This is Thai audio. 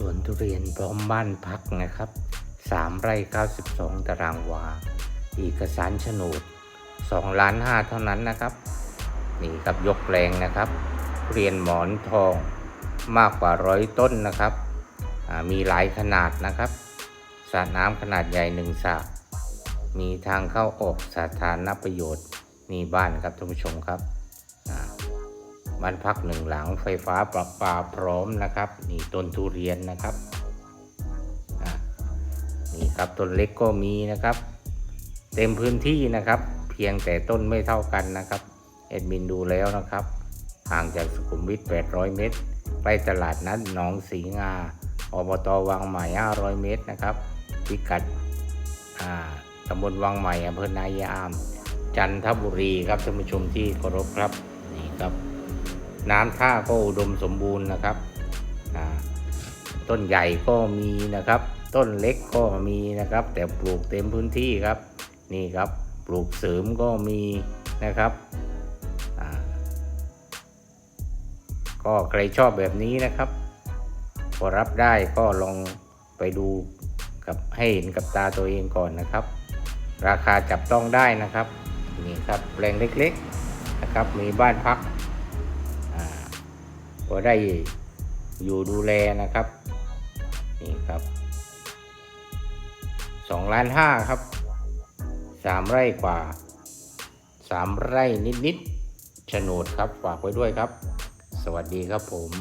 สวนทุเรียนพร้อมบ้านพักนะครับสามไร่ 92 ตารางวา เอกสารโฉนด2ล้าน5เท่านั้นนะครับ นี่ครับยกแรงนะครับเรียนหมอนทองมากกว่าร้อยต้นนะครับ มีหลายขนาดนะครับสระน้ำขนาดใหญ่หนึ่งสระมีทางเข้าออกสาธารณประโยชน์นี่บ้านครับท่านผู้ชมครับ บ้านพักหนึ่งหลังไฟฟ้าประปาพร้อมนะครับ นี่ต้นทุเรียนนะครับนี่ครับต้นเล็กก็มีนะครับ เต็มพื้นที่นะครับ เพียงแต่ต้นไม่เท่ากันนะครับเอ็ดมินดูแล้วนะครับห่างจากสุขุมวิท 800 เมตรไปตลาดนัดหนองสีงาอบตวังใหม่ 500 เมตรนะครับพิกัดอ่าตำบลวังใหม่อำเภอนายาม จันทบุรีครับท่านผู้ชมที่เคารพครับนี่ครับ น้ำท่าก็อุดมสมบูรณ์นะครับ ต้นใหญ่ก็มีนะครับ ต้นเล็กก็มีนะครับ แต่ปลูกเต็มพื้นที่ครับ นี่ครับปลูกเสริมก็มีนะครับ ก็ใครชอบแบบนี้นะครับพอรับได้ก็ลองไปดูกับให้เห็นกับตาตัวเองก่อนนะครับ ราคาจับต้องได้นะครับ นี่ครับแปลงเล็กๆนะครับ มีบ้านพัก ก็ได้อยู่ดูแลนะครับ นี่ครับสองล้านห้าครับสามไร่กว่าสามไร่นิดๆโฉนดครับฝากไว้ด้วยครับ สวัสดีครับผม